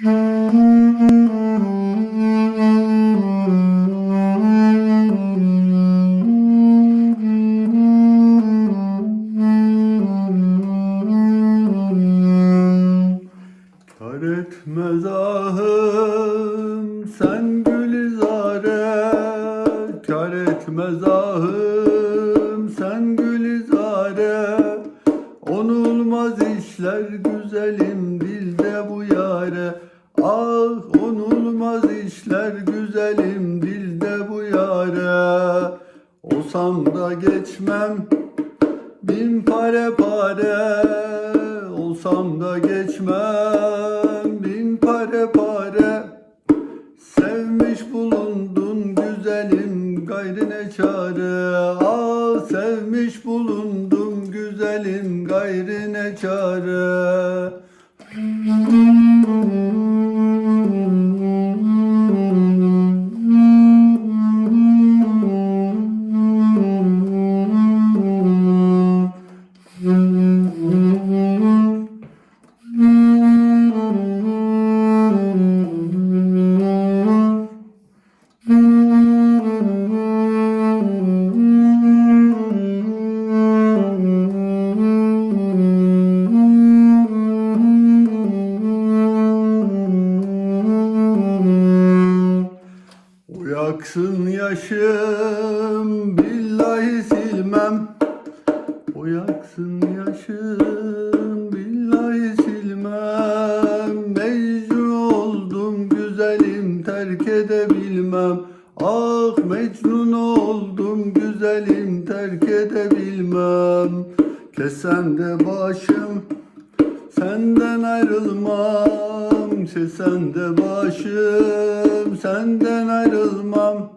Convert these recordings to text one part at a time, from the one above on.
Kar etmez ahım sen gülizare Kar etmez ahım sen gülizare Onulmaz işler güzelim dilde bu yare Ah onulmaz işler güzelim dilde bu yare Olsam da geçmem Bin pare pare olsam da geçmem bin pare pare Sevmiş bulundun güzelim gayrine çare? Ah sevmiş bulundum güzelim gayrine çare Uyaksın yaşım billahi silmem. Uyaksın yaşım billahi silmem. Mecnun oldum güzelim terk edebilmem. Ah mecnun oldum güzelim terk edebilmem. Kesen de başım Senden ayrılmam, sen de başım, senden ayrılmam.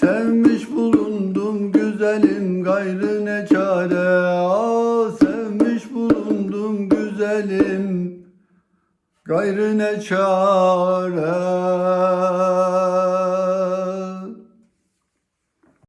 Sevmiş bulundum güzelim, gayrı ne çare. Ah sevmiş bulundum güzelim, gayrı ne çare.